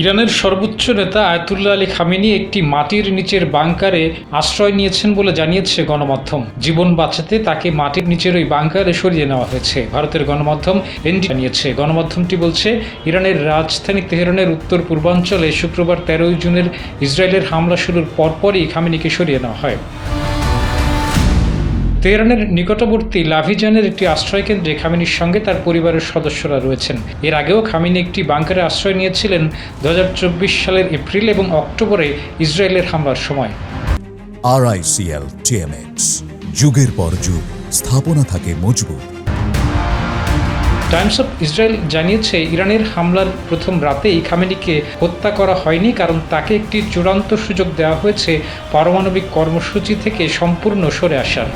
ইরানের সর্বোচ্চ নেতা আয়াতুল্লাহ আলী খামেনি একটি মাটির নিচের বাংকারে আশ্রয় নিয়েছেন বলে জানিয়েছে গণমাধ্যম। জীবন বাঁচাতে তাকে মাটির নিচের ওই বাংকারে সরিয়ে নেওয়া হয়েছে, ভারতের গণমাধ্যম এনডি জানিয়েছে। গণমাধ্যমটি বলছে, ইরানের রাজধানী তেহরানের উত্তর পূর্বাঞ্চলে শুক্রবার তেরোই জুনের ইসরায়েলের হামলা শুরুর পরপরই খামেনিকে সরিয়ে নেওয়া হয়। তেহরানের নিকটবর্তী লাভিজানের একটি আশ্রয়কেন্দ্রে খামিনির সঙ্গে তার পরিবারের সদস্যরা রয়েছেন। এর আগেও খামিনি একটি বাংকারে আশ্রয় নিয়েছিলেন দু হাজার চব্বিশ সালের এপ্রিল এবং অক্টোবরে ইসরায়েলের হামলার সময়। আরআইসিএল টিএমএক্স যুগের পর যুগ স্থাপনা থাকে মজবুত। টাইমস অফ ইসরায়েল জানিয়েছে ইরানের হামলার প্রথম রাতেই খামেনিকে হত্যা করা হয়নি কারণ তাকে একটি চূড়ান্ত সুযোগ দেওয়া হয়েছে পারমাণবিক কর্মসূচি থেকে সম্পূর্ণ সরে আসার।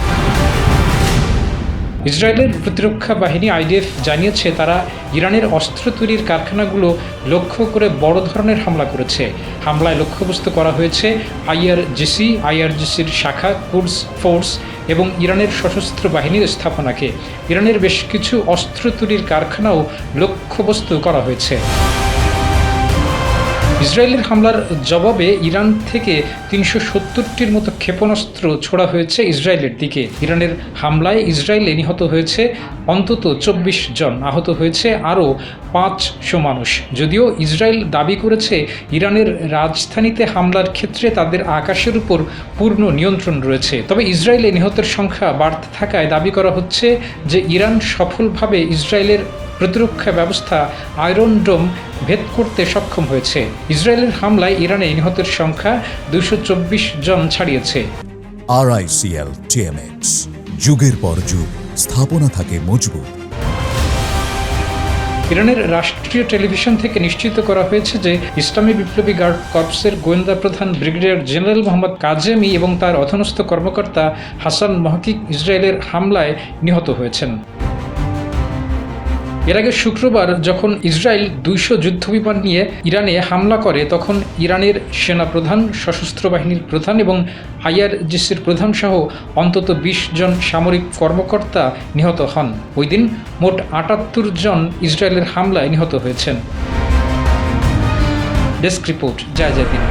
ইসরায়েলের প্রতিরক্ষা বাহিনী আইডিএফ জানিয়েছে, তারা ইরানের অস্ত্র তৈরির কারখানাগুলো লক্ষ্য করে বড় ধরনের হামলা করেছে। হামলায় লক্ষ্যবস্তু করা হয়েছে আইআরজিসি, আইআরজিসির শাখা, কুডস ফোর্স এবং ইরানের সশস্ত্র বাহিনীর স্থাপনাকে। ইরানের বেশ কিছু অস্ত্র তৈরির কারখানাও লক্ষ্যবস্তু করা হয়েছে। ইসরায়েলের হামলার জবাবে ইরান থেকে তিনশো সত্তরটির মতো ক্ষেপণাস্ত্র ছোড়া হয়েছে ইসরায়েলের দিকে। ইরানের হামলায় ইসরায়েলে নিহত হয়েছে অন্তত চব্বিশ জন, আহত হয়েছে আরও পাঁচশো মানুষ। যদিও ইসরায়েল দাবি করেছে ইরানের রাজধানীতে হামলার ক্ষেত্রে তাদের আকাশের উপর পূর্ণ নিয়ন্ত্রণ রয়েছে। তবে ইসরায়েলে নিহতের সংখ্যা বাড়তে থাকায় দাবি করা হচ্ছে যে ইরান সফলভাবে ইসরায়েলের প্রতিরক্ষা ব্যবস্থা আয়রন ডোম ভেদ করতে সক্ষম হয়েছে। ইসরায়েলের হামলায় ইরানে নিহতের সংখ্যা দুশো জন ছাড়িয়েছে। আরআইসিএল টিএমএক্স যুগের পর যুগ স্থাপনা থাকে মজবুত। ইরানের রাষ্ট্রীয় টেলিভিশন থেকে নিশ্চিত করা হয়েছে যে ইসলামী বিপ্লবী গার্ড কর্পসের গোয়েন্দা প্রধান ব্রিগেডিয়ার জেনারেল মোহাম্মদ কাজেমি এবং তার অধীনস্থ কর্মকর্তা হাসান মহকিক ইসরায়েলের হামলায় নিহত হয়েছেন। এর আগে শুক্রবার যখন ইসরায়েল দুইশো যুদ্ধবিমান নিয়ে ইরানে হামলা করে, তখন ইরানের সেনা প্রধান সশস্ত্র বাহিনীর প্রধান এবং আইআরজিসির প্রধান সহ অন্তত বিশ জন সামরিক কর্মকর্তা নিহত হন। ওই দিন মোট আটাত্তর জন ইসরায়েলের হামলায় নিহত হয়েছেন। ডেস্ক রিপোর্ট, জয় দিন